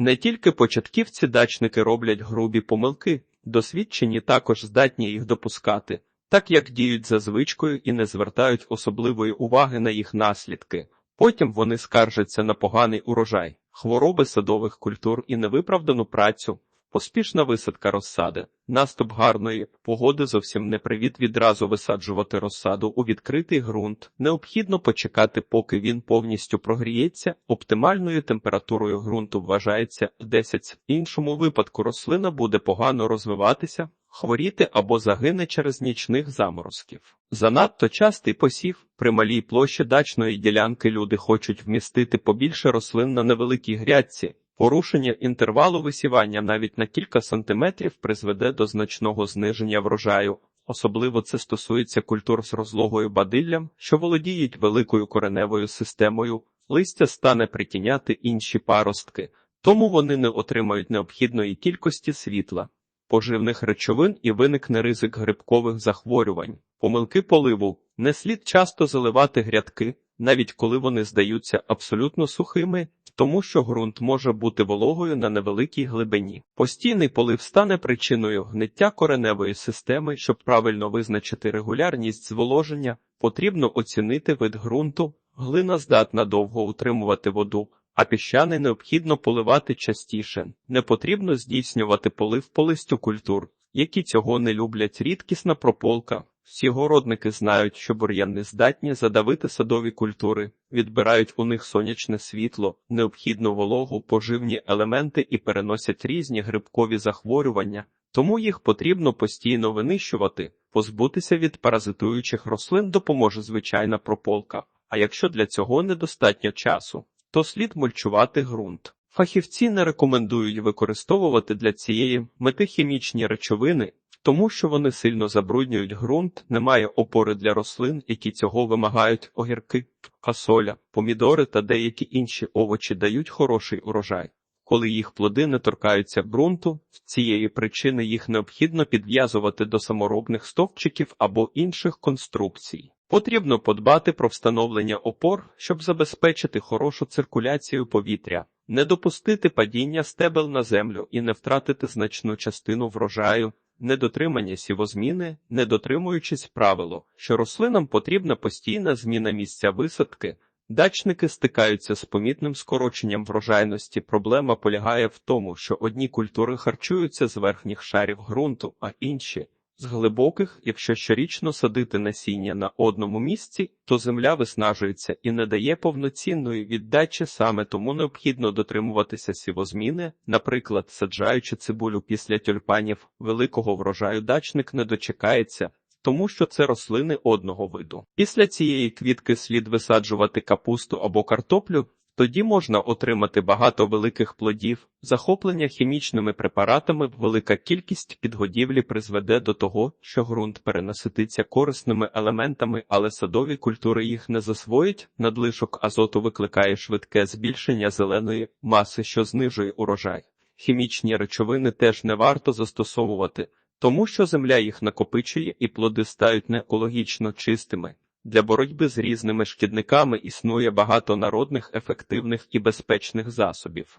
Не тільки початківці дачники роблять грубі помилки, досвідчені також здатні їх допускати, так як діють за звичкою і не звертають особливої уваги на їх наслідки. Потім вони скаржаться на поганий урожай, хвороби садових культур і невиправдану працю. Поспішна висадка розсади. Наступ гарної погоди зовсім не привід відразу висаджувати розсаду у відкритий ґрунт. Необхідно почекати, поки він повністю прогріється. Оптимальною температурою ґрунту вважається 10. В іншому випадку рослина буде погано розвиватися, хворіти або загине через нічних заморозків. Занадто частий посів при малій площі дачної ділянки люди хочуть вмістити побільше рослин на невеликій грядці. Порушення інтервалу висівання навіть на кілька сантиметрів призведе до значного зниження врожаю. Особливо це стосується культур з розлогою бадиллям, що володіють великою кореневою системою, листя стане притіняти інші паростки, тому вони не отримають необхідної кількості світла, поживних речовин і виникне ризик грибкових захворювань. Помилки поливу не слід часто заливати грядки, навіть коли вони здаються абсолютно сухими тому що ґрунт може бути вологою на невеликій глибині. Постійний полив стане причиною гниття кореневої системи, щоб правильно визначити регулярність зволоження, потрібно оцінити вид ґрунту, глина здатна довго утримувати воду. А піщани необхідно поливати частіше. Не потрібно здійснювати полив по листю культур, які цього не люблять. Рідкісна прополка, всі городники знають, що бур'яни здатні задавити садові культури, відбирають у них сонячне світло, необхідну вологу, поживні елементи і переносять різні грибкові захворювання, тому їх потрібно постійно винищувати, позбутися від паразитуючих рослин допоможе звичайна прополка. А якщо для цього недостатньо часу, то слід мульчувати ґрунт. Фахівці не рекомендують використовувати для цієї мети хімічні речовини, тому що вони сильно забруднюють ґрунт, немає опори для рослин, які цього вимагають огірки, касоля, помідори та деякі інші овочі дають хороший урожай. Коли їх плоди не торкаються ґрунту, з цієї причини їх необхідно підв'язувати до саморобних стовпчиків або інших конструкцій. Потрібно подбати про встановлення опор, щоб забезпечити хорошу циркуляцію повітря, не допустити падіння стебел на землю і не втратити значну частину врожаю, недотримання сівозміни, не дотримуючись правило, що рослинам потрібна постійна зміна місця висадки. Дачники стикаються з помітним скороченням врожайності. Проблема полягає в тому, що одні культури харчуються з верхніх шарів ґрунту, а інші з глибоких, якщо щорічно садити насіння на одному місці, то земля виснажується і не дає повноцінної віддачі саме тому необхідно дотримуватися сівозміни, наприклад, саджаючи цибулю після тюльпанів великого врожаю дачник не дочекається. Тому що це рослини одного виду. Після цієї квітки слід висаджувати капусту або картоплю, тоді можна отримати багато великих плодів. Захоплення хімічними препаратами велика кількість підгодівлі призведе до того, що ґрунт перенасититься корисними елементами, але садові культури їх не засвоїть. Надлишок азоту викликає швидке збільшення зеленої маси, що знижує урожай. Хімічні речовини теж не варто застосовувати, тому що земля їх накопичує і плоди стають не екологічно чистими. Для боротьби з різними шкідниками існує багато народних ефективних і безпечних засобів.